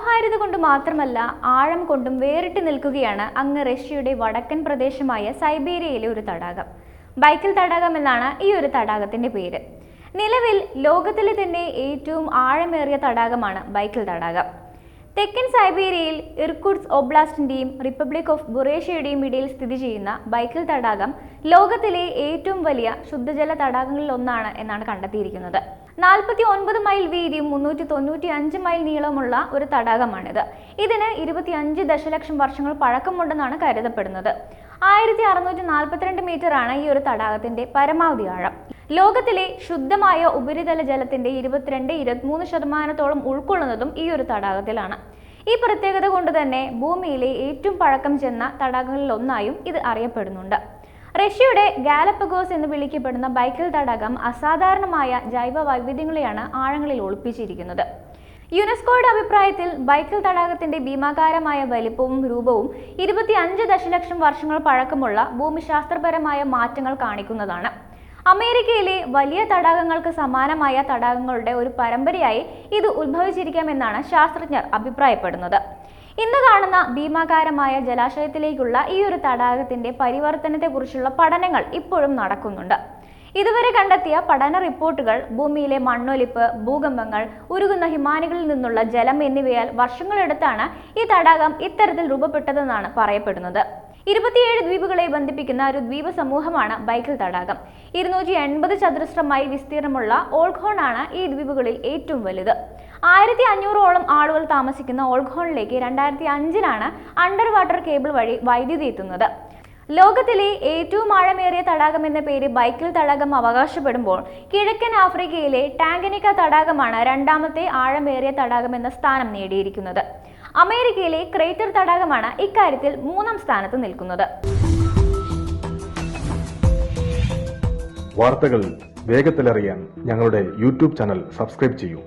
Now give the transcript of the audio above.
മനോഹാരിത കൊണ്ട് മാത്രമല്ല ആഴം കൊണ്ടും വേറിട്ട് നിൽക്കുകയാണ് അങ്ങ് റഷ്യയുടെ വടക്കൻ പ്രദേശമായ സൈബീരിയയിലെ ഒരു തടാകം. ബൈക്കൽ തടാകം എന്നാണ് ഈ ഒരു തടാകത്തിന്റെ പേര്. നിലവിൽ ലോകത്തിലെ തന്നെ ഏറ്റവും ആഴമേറിയ തടാകമാണ് ബൈക്കൽ തടാകം. തെക്കൻ സൈബീരിയയിൽ ഇർകുഡ്സ് ഒബ്ലാസ്റ്റിന്റെയും റിപ്പബ്ലിക് ഓഫ് ബുറേഷ്യയുടെയും ഇടയിൽ സ്ഥിതി ചെയ്യുന്ന ബൈക്കൽ തടാകം ലോകത്തിലെ ഏറ്റവും വലിയ ശുദ്ധജല തടാകങ്ങളിൽ ഒന്നാണ് എന്നാണ് കണ്ടെത്തിയിരിക്കുന്നത്. നാൽപ്പത്തി ഒൻപത് മൈൽ വീതിയും മുന്നൂറ്റി തൊണ്ണൂറ്റി അഞ്ച് മൈൽ നീളമുള്ള ഒരു തടാകമാണിത്. ഇതിന് ഇരുപത്തി അഞ്ച് ദശലക്ഷം വർഷങ്ങൾ പഴക്കമുണ്ടെന്നാണ് കരുതപ്പെടുന്നത്. ആയിരത്തി അറുന്നൂറ്റി നാൽപ്പത്തിരണ്ട് മീറ്റർ ആണ് ഈ ഒരു തടാകത്തിന്റെ പരമാവധി ആഴം. ലോകത്തിലെ ശുദ്ധമായ ഉപരിതല ജലത്തിന്റെ ഇരുപത്തിരണ്ട് ഇരുപത്തിമൂന്ന് ശതമാനത്തോളം ഉൾക്കൊള്ളുന്നതും ഈ ഒരു തടാകത്തിലാണ്. ഈ പ്രത്യേകത കൊണ്ട് തന്നെ ഭൂമിയിലെ ഏറ്റവും പഴക്കം ചെന്ന തടാകങ്ങളിൽ ഒന്നായും ഇത് അറിയപ്പെടുന്നുണ്ട്. റഷ്യയുടെ ഗാലപ്പഗോസ് എന്ന് വിളിക്കപ്പെടുന്ന ബൈക്കൽ തടാകം അസാധാരണമായ ജൈവ വൈവിധ്യങ്ങളെയാണ് ആഴങ്ങളിൽ ഒളിപ്പിച്ചിരിക്കുന്നത്. യുനെസ്കോയുടെ അഭിപ്രായത്തിൽ ബൈക്കൽ തടാകത്തിന്റെ ഭീമാകാരമായ വലിപ്പവും രൂപവും ഇരുപത്തി അഞ്ച് ദശലക്ഷം വർഷങ്ങൾ പഴക്കമുള്ള ഭൂമിശാസ്ത്രപരമായ മാറ്റങ്ങൾ കാണിക്കുന്നതാണ്. അമേരിക്കയിലെ വലിയ തടാകങ്ങൾക്ക് സമാനമായ തടാകങ്ങളുടെ ഒരു പരമ്പരയായി ഇത് ഉത്ഭവിച്ചിരിക്കാമെന്നാണ് ശാസ്ത്രജ്ഞർ അഭിപ്രായപ്പെടുന്നത്. ഇന്ന് കാണുന്ന ഭീമാകാരമായ ജലാശയത്തിലേക്കുള്ള ഈ ഒരു തടാകത്തിന്റെ പരിവർത്തനത്തെക്കുറിച്ചുള്ള പഠനങ്ങൾ ഇപ്പോഴും നടക്കുന്നുണ്ട്. ഇതുവരെ കണ്ടെത്തിയ പഠന റിപ്പോർട്ടുകൾ ഭൂമിയിലെ മണ്ണൊലിപ്പ് ഭൂകമ്പങ്ങൾ ഉരുകുന്ന ഹിമാനികളിൽ നിന്നുള്ള ജലം എന്നിവയാൽ വർഷങ്ങളെടുത്താണ് ഈ തടാകം ഇത്തരത്തിൽ രൂപപ്പെട്ടതെന്നാണ് പറയപ്പെടുന്നത്. ഇരുപത്തിയേഴ് ദ്വീപുകളെ ബന്ധിപ്പിക്കുന്ന ഒരു ദ്വീപ സമൂഹമാണ് ബൈക്കൽ തടാകം. ഇരുന്നൂറ്റി എൺപത് ചതുരശ്ര മൈൽ വിസ്തീർണമുള്ള ഓൾഖോൺ ആണ് ഈ ദ്വീപുകളിൽ ഏറ്റവും വലുത്. ആയിരത്തി അഞ്ഞൂറോളം ആളുകൾ താമസിക്കുന്ന ഓൾഖോണിലേക്ക് രണ്ടായിരത്തി അഞ്ചിലാണ് അണ്ടർ വാട്ടർ കേബിൾ വഴി വൈദ്യുതി എത്തുന്നത്. ലോകത്തിലെ ഏറ്റവും ആഴമേറിയ തടാകം എന്ന പേര് ബൈക്കിൽ തടാകം അവകാശപ്പെടുമ്പോൾ കിഴക്കൻ ആഫ്രിക്കയിലെ ടാങ്കനിക്ക തടാകമാണ് രണ്ടാമത്തെ ആഴമേറിയ തടാകം എന്ന സ്ഥാനം നേടിയിരിക്കുന്നത്. അമേരിക്കയിലെ ക്രേറ്റർ തടാകമാണ് ഇക്കാര്യത്തിൽ മൂന്നാം സ്ഥാനത്ത് നിൽക്കുന്നത്. വാർത്തകൾ വേഗത്തിലറിയാൻ ഞങ്ങളുടെ യൂട്യൂബ് ചാനൽ സബ്സ്ക്രൈബ് ചെയ്യൂ.